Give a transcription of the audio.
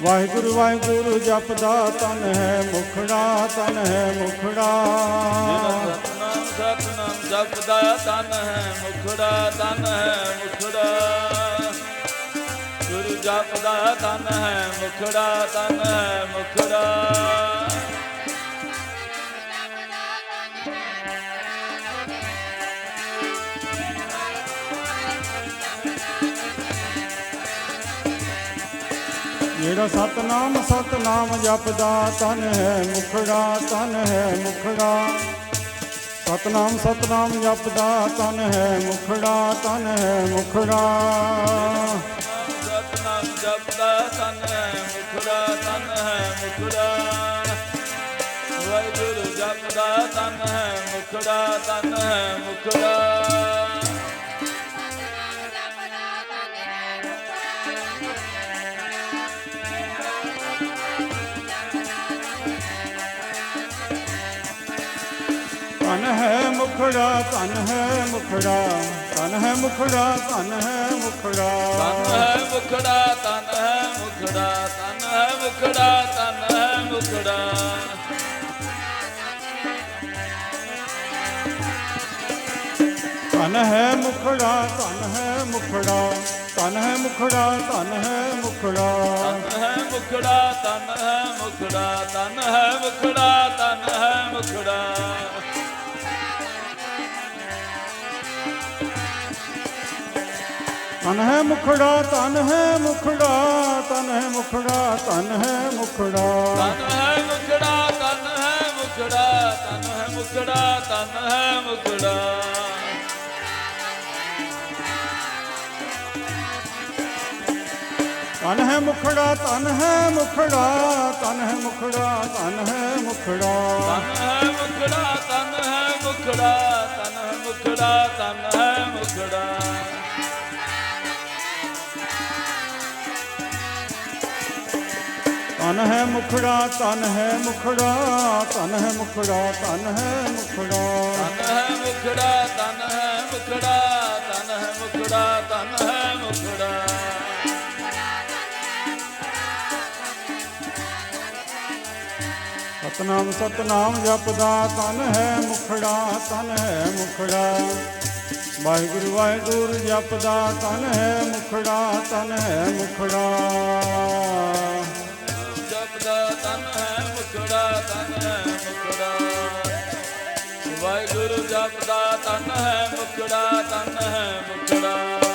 ਵਾਹਿਗੁਰੂ ਵਾਹਿਗੁਰੂ, ਜਪਦਾ ਤਨ ਹੈ ਮੁਖੜਾ, ਤਨ ਹੈ ਮੁਖੜਾ। ਸਤਨਾਮ ਸਤਨਾਮ ਜਪਦਾ ਤਨ ਹੈ ਮੁਖੜਾ, ਤਨ ਹੈ ਮੁਖੜਾ। ਗੁਰੂ ਜਪਦਾ ਤਨ ਹੈ ਮੁਖੜਾ, ਤਨ ਹੈ ਮੁਖੜਾ। ਜਿਹੜਾ ਸਤਨਾਮ ਸਤਨਾਮ ਜਪਦਾ ਤਨ ਹੈ ਮੁਖੜਾ ਤਨ ਹੈ ਮੁਖੜਾ। ਸਤਨਾਮ ਸਤਨਾਮ ਜਪਦਾ ਤਨ ਹੈ ਮੁਖੜਾ ਤਨ ਹੈ ਮੁਖੜਾ। ਸਤਨਾਮ ਜਪਦਾ ਤਨ ਹੈ ਮੁਖੜਾ ਤਨ ਹੈ ਮੁਖੜਾ। ਵਾਹਿਗੁਰੂ ਜਪਦਾ ਤਨ ਹੈ ਮੁਖੜਾ ਤਨ ਹੈ ਮੁਖੜਾ। ਮੁਖੜਾ ਤਨ ਹੈ ਮੁਖੜਾ ਤਨ ਹੈ ਮੁਖੜਾ ਤਨ ਹੈ ਮੁਖੜਾ ਤਨ ਹੈ ਮੁਖੜਾ ਤਨ ਹੈ ਮੁਖੜਾ ਤਨ ਹੈ ਮੁਖੜਾ ਤਨ ਹੈ ਮੁਖੜਾ ਤਨ ਹੈ ਮੁਖੜਾ ਤਨ ਹੈ ਮੁਖੜਾ ਤਨ ਹੈ ਮੁਖੜਾ ਤਨ ਹੈ ਮੁਖੜਾ ਤਨ ਹੈ ਮੁਖੜਾ ਤਨ ਹੈ ਮੁਖੜਾ ਤਨ ਹੈ ਮੁਖੜਾ ਤਨ ਹੈ ਮੁਖੜਾ ਤਨ ਹੈ ਮੁਖੜਾ ਤਨ ਹੈ ਮੁਖੜਾ ਤਨ ਹੈ ਮੁਖੜਾ ਤਨ ਹੈ ਮੁਖੜਾ ਤਨ ਹੈ ਮੁਖੜਾ ਤਨ ਹੈ ਮੁਖੜਾ ਤਨ ਹੈ ਮੁਖੜਾ ਤਨ ਹੈ ਮੁਖੜਾ ਤਨ ਹੈ ਮੁਖੜਾ ਤਨ ਹੈ ਮੁਖੜਾ ਤਨ ਹੈ ਮੁਖੜਾ ਤਨ ਹੈ ਮੁਖੜਾ ਤਨ ਹੈ ਮੁਖੜਾ ਤਨ ਹੈ ਮੁਖੜਾ ਤਨ ਹੈ ਮੁਖੜਾ ਤਨ ਹੈ ਮੁਖੜਾ ਤਨ ਹੈ ਮੁਖੜਾ ਤਨ ਹੈ ਮੁਖੜਾ ਤਨ ਹੈ ਮੁਖੜਾ ਤਨ ਹੈ ਮੁਖੜਾ ਤਨ ਹੈ ਮੁਖੜਾ ਤਨ ਹੈ ਮੁਖੜਾ ਤਨ ਹੈ ਮੁਖੜਾ ਤਨ ਹੈ ਮੁਖੜਾ ਸਤਨਾਮ ਸਤਨਾਮ ਜਪਦਾ ਤਨ ਹੈ ਮੁਖੜਾ ਤਨ ਹੈ ਮੁਖੜਾ ਵਾਹਿਗੁਰੂ ਵਾਹਿਗੁਰੂ ਜਪਦਾ ਤਨ ਹੈ ਮੁਖੜਾ ਤਨ ਹੈ ਮੁਖੜਾ ਵਾਹਿਗੁਰੂ ਜਪਦਾ ਤਨ ਹੈ ਮੁਖੜਾ ਤਨ ਹੈ ਮੁਖੜਾ